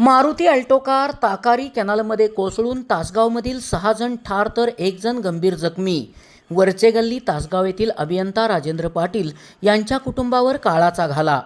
Maruti Alto car Takari कॅनलमध्ये कोसळून तासगावमधील सहा जण ठार तर एक जण गंभीर जखमी. वरचे गल्ली तासगाव येथील अभियंता राजेंद्र पाटील यांच्या कुटुंबावर काळाचा घाला.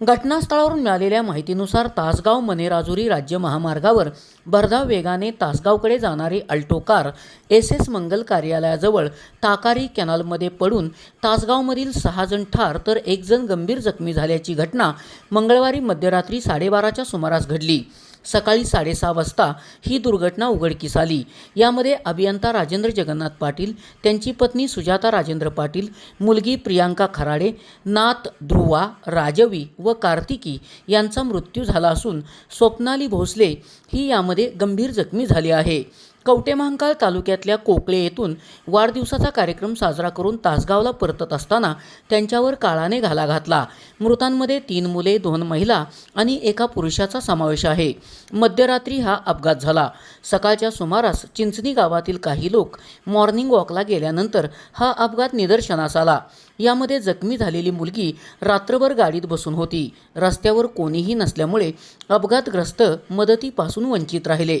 घटनास्थळावरून मिळालेल्या माहितीनुसार तासगाव मनेराजुरी राज्य महामार्गावर भरधाव वेगाने तासगावकडे जाणारी अल्टो कार एस एस मंगल कार्यालयाजवळ ताकारी कॅनलमध्ये पडून तासगावमधील सहा जण ठार तर एक जण गंभीर जखमी झाल्याची घटना मंगळवारी मध्यरात्री साडेबाराच्या सुमारास घडली. सकाळी साडेसहा वाजता ही दुर्घटना उघडकीस आली. यामध्ये अभियंता राजेंद्र जगन्नाथ पाटील त्यांची पत्नी सुजाता राजेंद्र पाटील मुलगी प्रियांका खराडे नात ध्रुवा राजवी व कार्तिकी यांचा मृत्यू झाला असून स्वप्नाली भोसले ही यामध्ये गंभीर जखमी झाली आहे. कवटेमहांकाळ तालुक्यातल्या कोकळे येथून वाढदिवसाचा कार्यक्रम साजरा करून तासगावला परतत असताना त्यांच्यावर काळाने घाला घातला. मृतांमध्ये तीन मुले दोन महिला आणि एका पुरुषाचा समावेश आहे. मध्यरात्री हा अपघात झाला. सकाळच्या सुमारास चिंचणी गावातील काही लोक मॉर्निंग वॉकला गेल्यानंतर हा अपघात निदर्शनास आला. यामध्ये जखमी झालेली मुलगी रात्रभर गाडीत बसून होती. रस्त्यावर कोणीही नसल्यामुळे अपघातग्रस्त मदतीपासून वंचित राहिले.